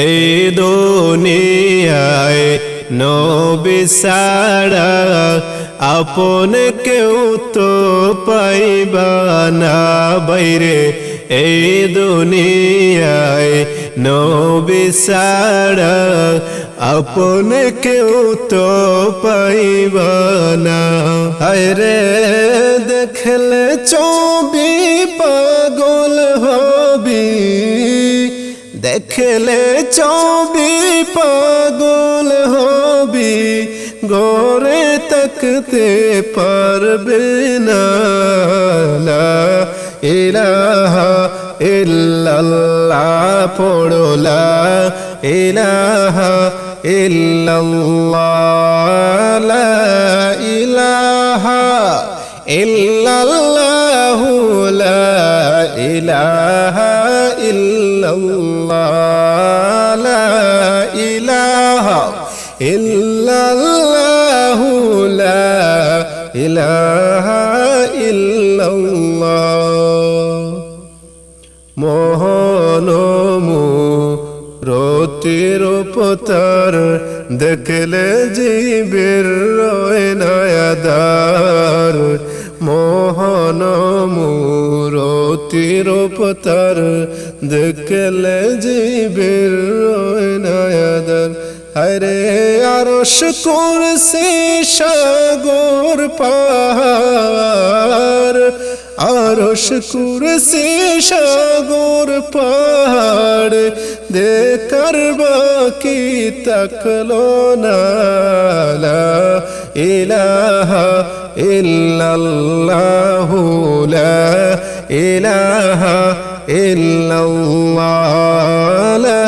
এই দুনিয়ায় নবী সারা আপন কেউ তো পাইবা না। বাইরে এই দুনিয়ায় নবী আপন কেউ তো পাইবা না। হায়রে দেখলে চবি পাগল হবি। দেখলে চবি পাগল হবি গোরে তকতে পারবে না ইলাহা ইল্লাল্লাহ পড়লা ইলাহা ইল্লাল্লাহ, লা ইলাহা ইল্লাল্লাহু লা ইলাহা ইল্লাল্লাহ। ইলাহা ইল্লাল্লাহ। মোহনমু রতির পতার দেখলে জীবের রয় নয়াদার। মোহনমু রতির পতার দেখলে জীবের রয় নয়াদার। হরে আরশ করছে সাগর পাহাড়। আরশ কুরসি সাগর পাহাড়। দেখার বাকি তাকলো না ইলাহা ইল্লাল্লাহু, লা ইলাহা ইল্লাল্লাহ, লা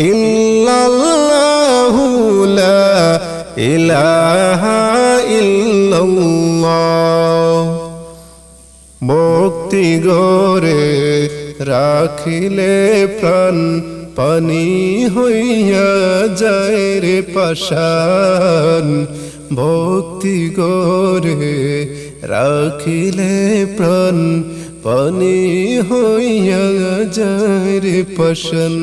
ইল্লাল্লাহু ইলাহা মুক্তি গরে রাখিলে প্রাণ পানি হইয়া যায় রে পাশান ভক্তি গরে রাখিলে প্রাণ পানি হইয়া যায় রে পাশান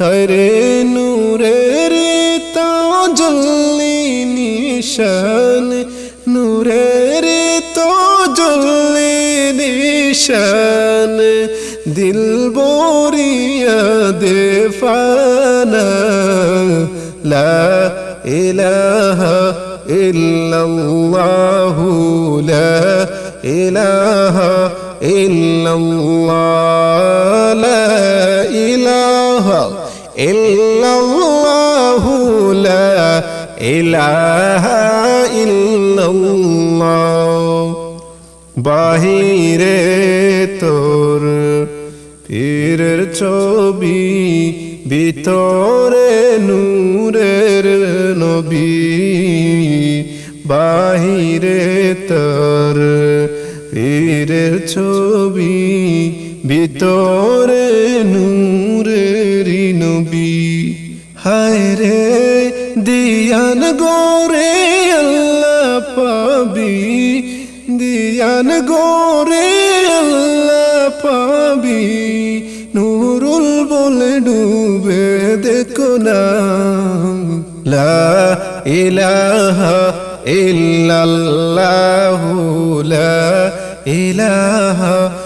হরে নূরের তাজল্লি নিশান, নূরের তো জল্লি নিশান, দিল বরিয়া দে ফানা লা ইলাহা ইল্লাল্লাহু, লা ইলাহা ইল্লাল্লাহ, লা ইলাহা বাহিরে তোর পীরের ছবি ভিতরে নূরের নবী। বাহিরে তোর পীরের ছবি ভিতরে নূরের নবী। হায় রে, দিয়ান গোরে, আল্লাহ পাবি। দিয়ান গোরে, আল্লাহ পাবি। নুরুল বলে ডুবে দেখো না। লা ইলাহা ইল্লাল্লাহু লা ইলাহা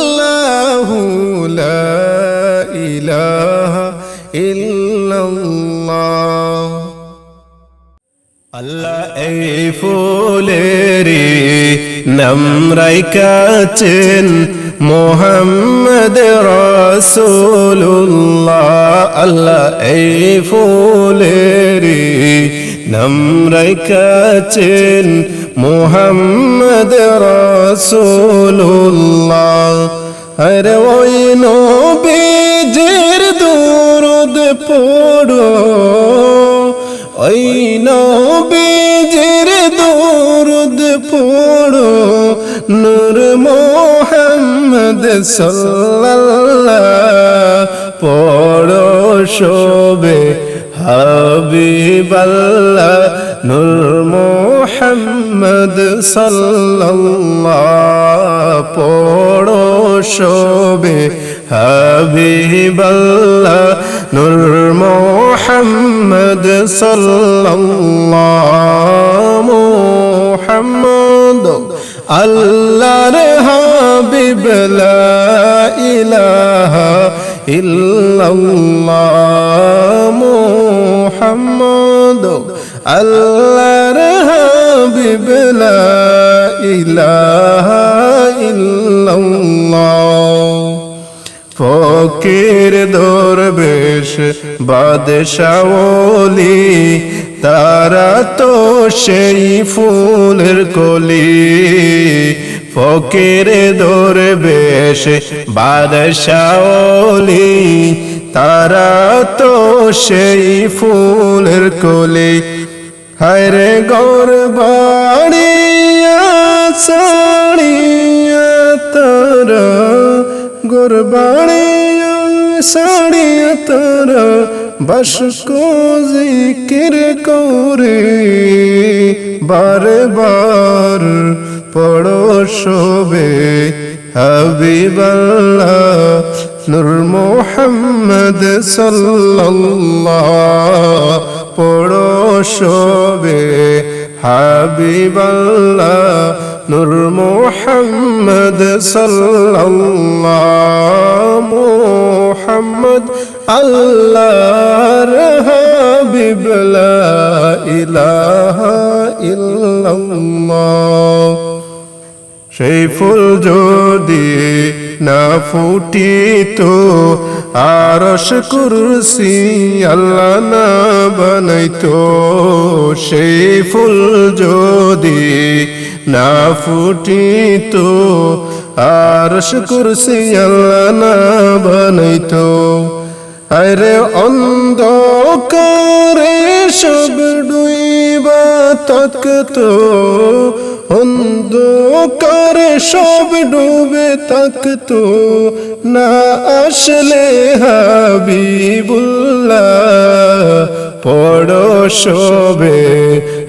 নামরাই কাছেন মোহাম্মদ রসুল্লাহ আল্লাহ এই ফুলেরি নামরাই কাছেন মোহাম্মদ রসুল্লাহ আরে ওই নবীজির দুরুদ পড়ো। নূর মোহাম্মদ সাল্লাল্লাহু শোবে হাবিবাল্লাহ, নূর মোহাম্মদ সাল্লাল্লাহ পড়ো শোবে হাবিবাল্লাহ, নূর মোহাম্মদ সাল্লাল্লাহ, মোহাম্মদ আল্লাহর হাবিব লা ইলাহা ইল্লাল্লাহ মুহাম্মদ আল্লাহর হাবিব লা ইলাহা ইল্লাল্লাহ ফকির দরবেশ বাদশাওলি তারা তো সেই ফুলের কলি। ফকির দরবেশ বাদশাওলি তারা তো সেই ফুলের কলি। হায়রে গৌর সাড়িয়া তারা গোরবাড়িয়া সাড়িয়া তারা বস কো জিকির করে বারে বার পড়ো শোবে হাবিবাল্লাহ নূর মোহাম্মদ সাল্লাল্লাহ পড়ো শোবে হাবিবাল্লাহ নূর মোহাম্মদ সাল্লাল্লাহ মোহাম্মদ আল্লাহর হাবিব লা ইলাহা ইল্লাল্লাহ। সেই ফুল যদি না ফুটিত আরশ কুরসি আল্লাহ না বানাইতো। সেই ফুল যদি না ফুটিত আরশ কুরসি আল্লাহ না বানাইতো। আরে অন্ধকারে সব ডুইবা তকতো অন্ধকার সব ডুবে তক তো। না আসলে হাবিবুল্লাহ পড়ো শোবে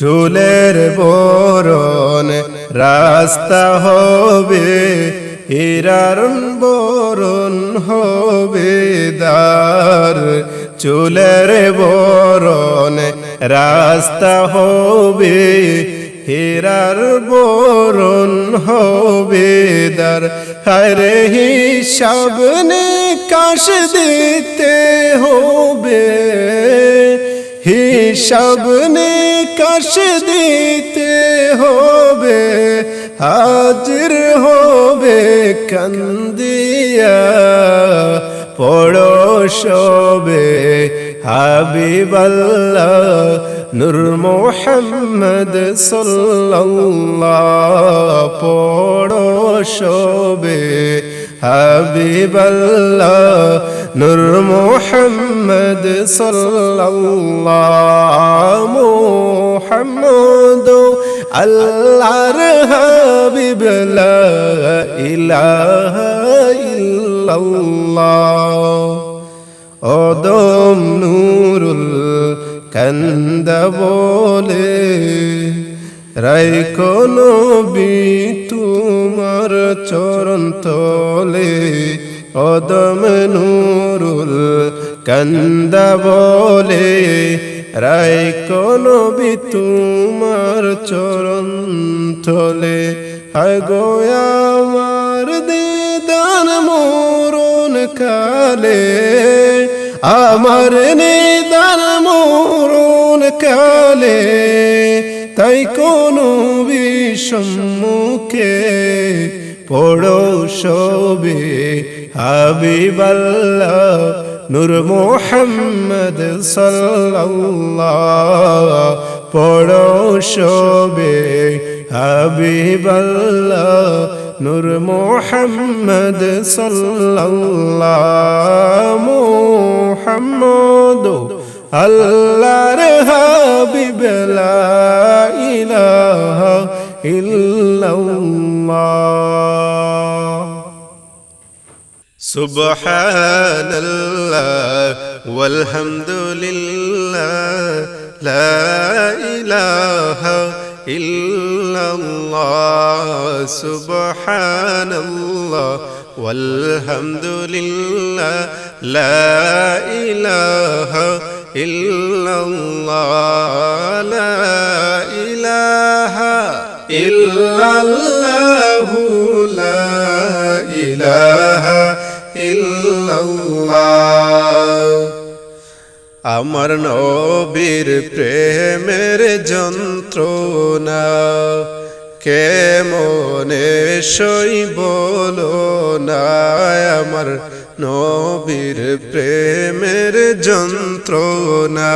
চুলের বরণ রাস্তা হবে, হীরার বরণ হবে দার। চুলের বরণ রাস্তা হবে, হীরার বরণ হবে দার। হরে হিসাব কাশ দিতে হবে। হিসাব কাশ দিতে হবে, হাজির হবে কান্দিয়া পড়ো শোবে হাবিবাল্লাহ নূর মোহাম্মদ সাল্লাল্লাহ পড়ো শোবে হাবিবাল্লাহ নূর মোহাম্মদ সাল্লাল্লাহ মোহাম্মদ আল্লাহর হাবিব লা ইলাহা ইল্লাল্লাহ অদম নূরুল কন্দ বলে রাই কোনো বি তোমার চরণ তলে অদম নূরুল কন্দ বলে। রাই কোনো বি তোমার চরণ তলে গোয়া আমার দিদান মরণ কালে। আমার নিদান মরণ কালে। তাই কোনো বিষম্মুখে পড়ো শোবে হাবিবাল্লাহ নূর মোহাম্মদ সাল্লাল্লাহ। পড়ো শোবে হাবিবাল্লাহ নূর মোহাম্মদ সাল্লাল্লাহ। মোহাম্মদ আল্লাহর হাবিব লা ইলাহা ইল্লাল্লাহ سبحان الله والحمد لله لا إله إلا الله سبحان الله والحمد لله لا إله ইল্লাল্লাহ লা ইলাহা আমার নবীর প্রেমের যন্ত্রণা কে মনে সই বলো না? আমার নবীর প্রেমের যন্ত্রণা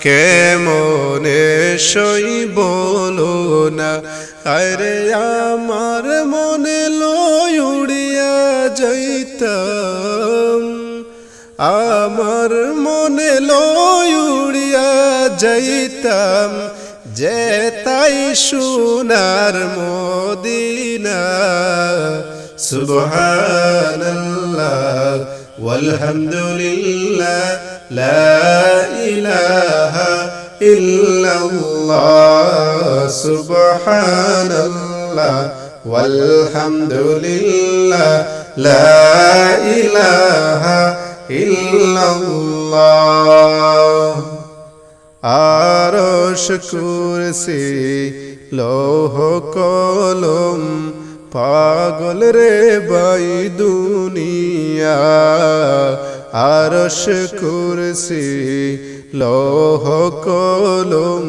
কেমনে সই বলো না? আরে আমার মনে লয় উড়িয়া যাইতাম। আমার মনে লয় উড়িয়া যাইতাম। যে তাই সোনার মদিনা। সুবহানাল্লাহ walhamdulillah la ilaha illallah subhanallah walhamdulillah la ilaha illallah আরশ কুরসি লৌহ কলম পাগল রে বাই দুনিয়া, আরশ কুরসি, লৌহ কলম,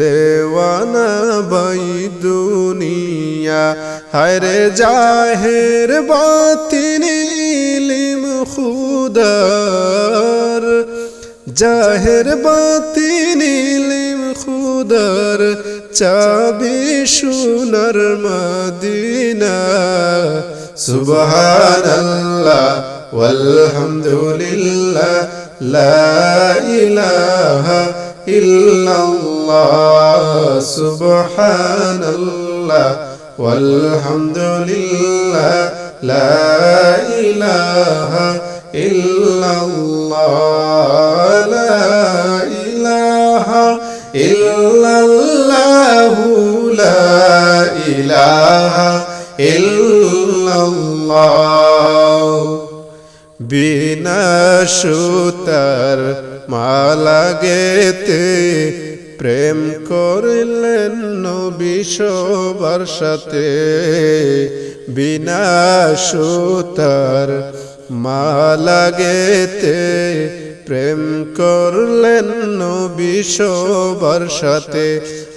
দেওয়ানা বাই দুনিয়া। হরে জাহের বাতিন ইলিম খুদার, জাহের বাতিন ইলিম খুদার চাবি সোনার মদিনা সুবহানাল্লাহ la ilaha illallah subhanallah walhamdulillah la ilaha illallah la ilaha illallah la ilaha illallah বিনা সুতার মালা গেতে প্রেম করলেন নবী সবার সাথে। বিনা সুতার মালা গেতে প্রেম করলেন নবী সবার সাথে।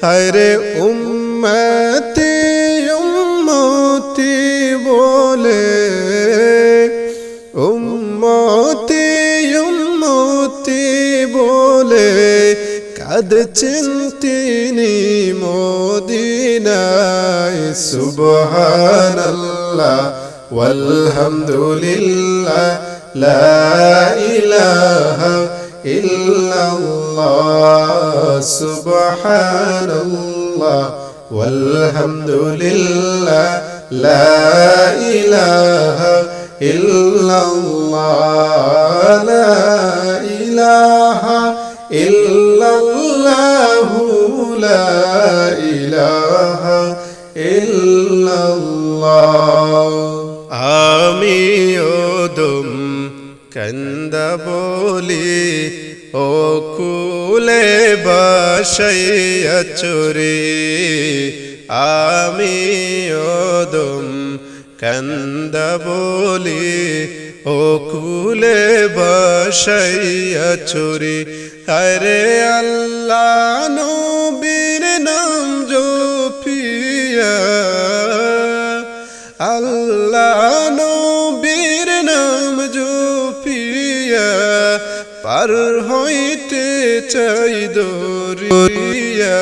হায়রে উম্মতি বলে উম্মতি উম্মতি বলে কাঁদছেন তিনি মদিনায়। সুবহানাল্লাহ walhamdulillah la ilaha illallah subhanallah walhamdulillah la ilaha illallah la ilaha illallah la ilaha illallah আমি ওদম কন্দা বলি ও কুলে বাসাইয়া চুরি আমি ওদম কন্দা বলি ও কুলে বাসাইয়া চুরি আরে আল্লাহ নবীর নাম জোপিয়া। আল্লাহ নবীর নাম জোপিয়া। পার হইতে চাই দরিয়া।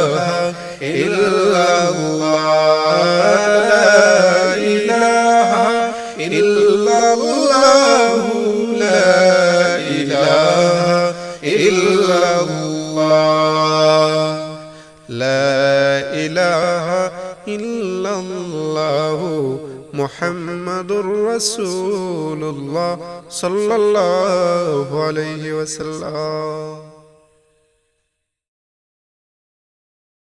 الله محمد رسول الله صلى الله عليه وسلم.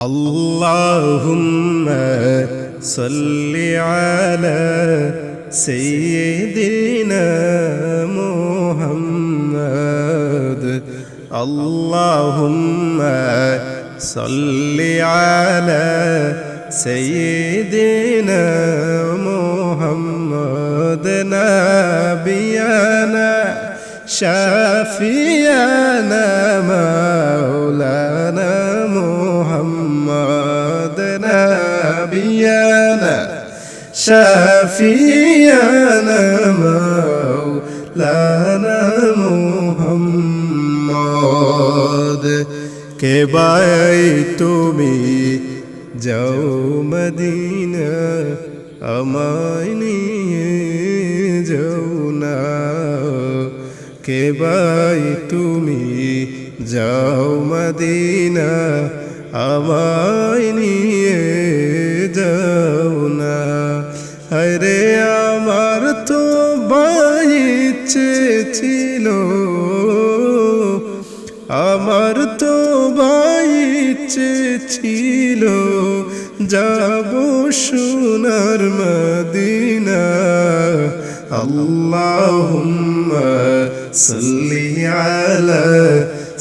اللهم صل على سيدنا محمد. اللهم صل على سيدنا محمد نبينا شافينا مولانا محمد نبينا شافينا مولانا محمد কে বাই তুমি যাও মদিনা আমায় নিয়ে যাও না কে বাই তুমি যাও মদিনা আমায় নিয়ে যাও না আরে আমার তো বাইচ্ছে ছিল যাব সোনার মদিনা আল্লাহুম্মা সাল্লি আলা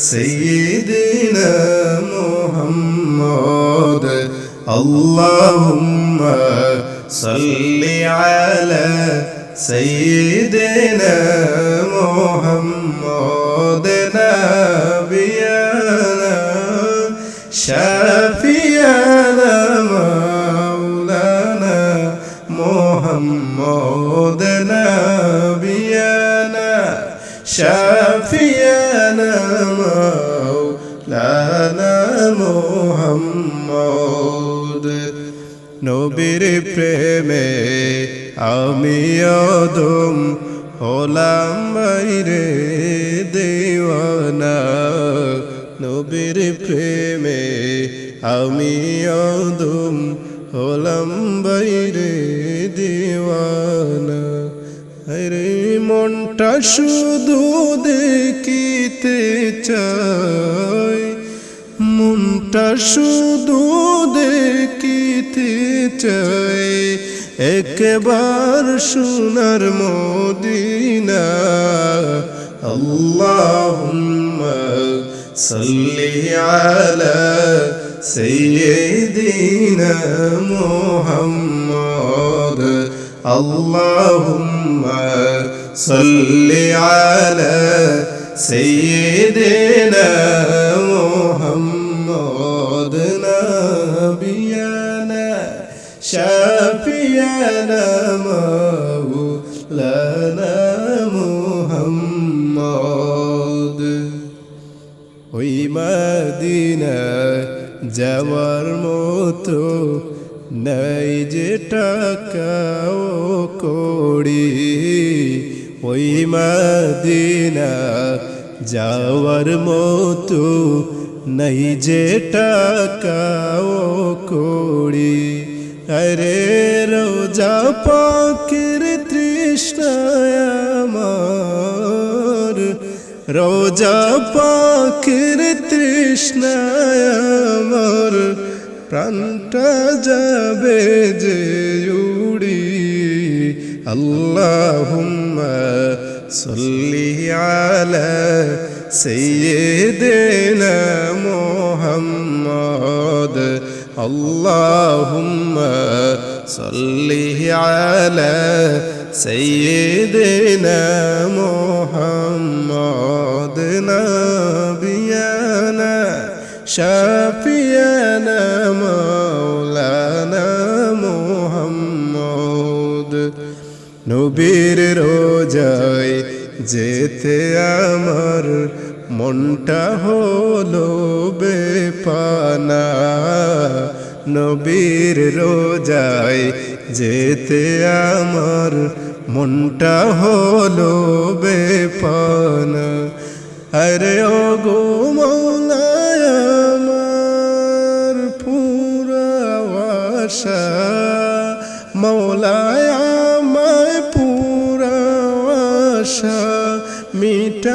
সাইয়্যিদিনা মুহাম্মদ আল্লাহুম্মা সাল্লি আলা সাইয়্যিদিনা মুহাম্মদ نبينا شافينا নবীর প্রেমে আমি অদম হলাম বাইরে দেওয়ানা। নবীর প্রেমে আমি অদম হলাম বাইরে দেওয়ানা। আরে মনটা শুধু দেখিতে চাই, মনটা শুধু দেখিতে চাই। একবার সোনার মদিনা। আল্লাহুম্মা সাল্লি আলা সাইয়্যিদিনা মুহাম্মদ। আল্লাহুম্মা সাল্লি আলা সাইয়্যিদিনা মুহাম্মদ। শাফিয়ানা মাওলানা মুহাম্মদ ওই মদিনা যাওয়ার মতো নাই যে টাকা ও কড়ি ওই মদিনা যাওয়ার মতো নাই যে টাকা ও কড়ি আরে রোজা পাখির তৃষ্ণায় আমার। রোজা পাখির তৃষ্ণায় আমার। প্রাণটা যাবে যে উড়ি। আল্লাহুম্মা সাল্লি আলা সাইয়্যিদিনা মুহাম্মদ। اللهم صل على سيدنا محمد نبينا شافينا مولانا محمد নবীর রোজায় যেতে আমার মনটা হলো বেপানা। নবীর রোজায় যেতে আমার মনটা হলো বেপানা। আরে ও গো মৌলায় আমার পুরা আশা। পুরা মিটাও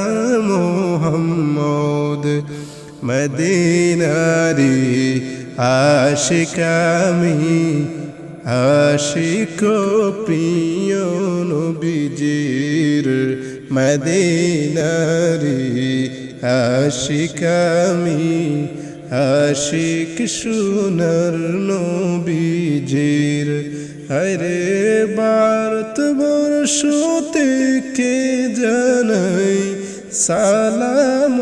মুহাম্মদ মদিনারি আশিকামি আশিক প্রিয় নবীজির মদিনারি আশিকামি আশিক সুনর নবীজির। হরে ভারত বর্ষ থেকে জানাই সালাম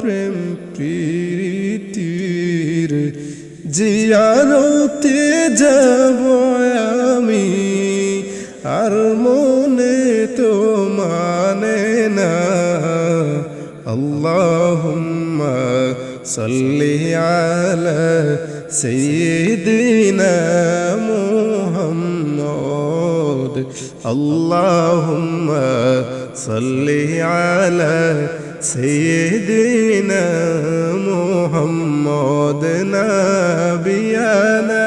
প্রেম প্রীতির জিয়ারতে যাব আমি। আর মনে তো মানে না। আল্লাহুম্মা সাল্লি আলা সাইয়্যিদিনা মুহাম্মদ। আল্লাহুম্মা সাল্লি আলা সাইয়্যিদিনা মুহাম্মদ নাবিয়ানা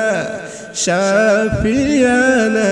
শাফিয়ানা